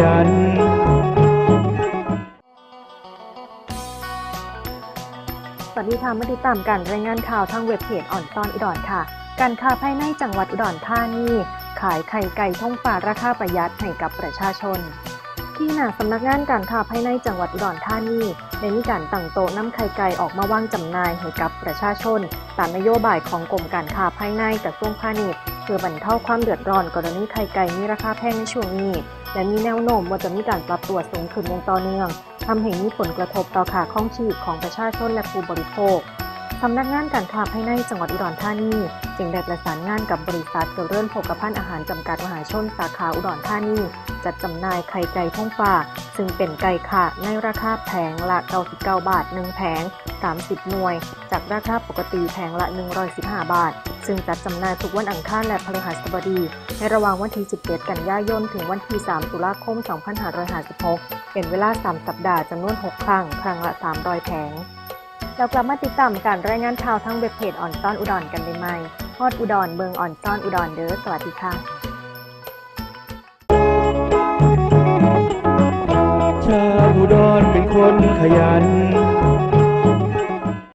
ยัน สวัสดีค่ะมาติดตามการรายงานข่าวทางเว็บเพจอ่อนตอนอุดรค่ะ การค้าภายในจังหวัดอุดรธานีขายไข่ไก่ท่องฟ้าราคาประหยัดให้กับประชาชน ที่หน้าสำนักงานการค้าภายในจังหวัดอุดรธานีได้มีการตั้งโต๊ะนำไข่ไก่ออกมาวางจำหน่ายให้กับประชาชน ตามนโยบายของกรมการค้าภายในกระทรวงพาณิชย์เพื่อบรรเทาความเดือดร้อนกรณีไข่ไก่มีราคาแพงในช่วงนี้ และมีแนวโน้มว่าจะมีการปรับตัวสูงขึ้นอย่างต่อเนื่องทำให้มีผลกระทบต่อค่าครองชีพของประชาชนและผู้บริโภคสำนักงานการค้าภายในจังหวัดอุดรธานีจึงได้ประสานงานกับบริษัทเจริญโภคภัณฑ์อาหารจำกัดมหาชนสาขาอุดรธานีจัดจำหน่ายไข่ไก่ท่องฟ้าซึ่งเป็นไก่ค่ะในราคาแผงละ99บาท1แผง 30 หน่วย จากราคาปกติแผงละ 115 บาท ซึ่งจัดจำหน่ายทุกวันอังคารและพฤหัสบดี ในระหว่างวันที่ 17 กันยายน ถึงวันที่ 3 ตุลาคม 2556 เป็นเวลา 3 สัปดาห์จำนวน 6 ครั้ง ครั้งละ 300 แผงเรากลับมาติดตามการรายงานข่าวทั้งเว็บเพจอ่อนต้อนอุดรกันได้ไหมฮอดอุดรเมืองอ่อนต้อนอุดรเด้อสวัสดีค่ะชาวอุดรเป็นคนขยัน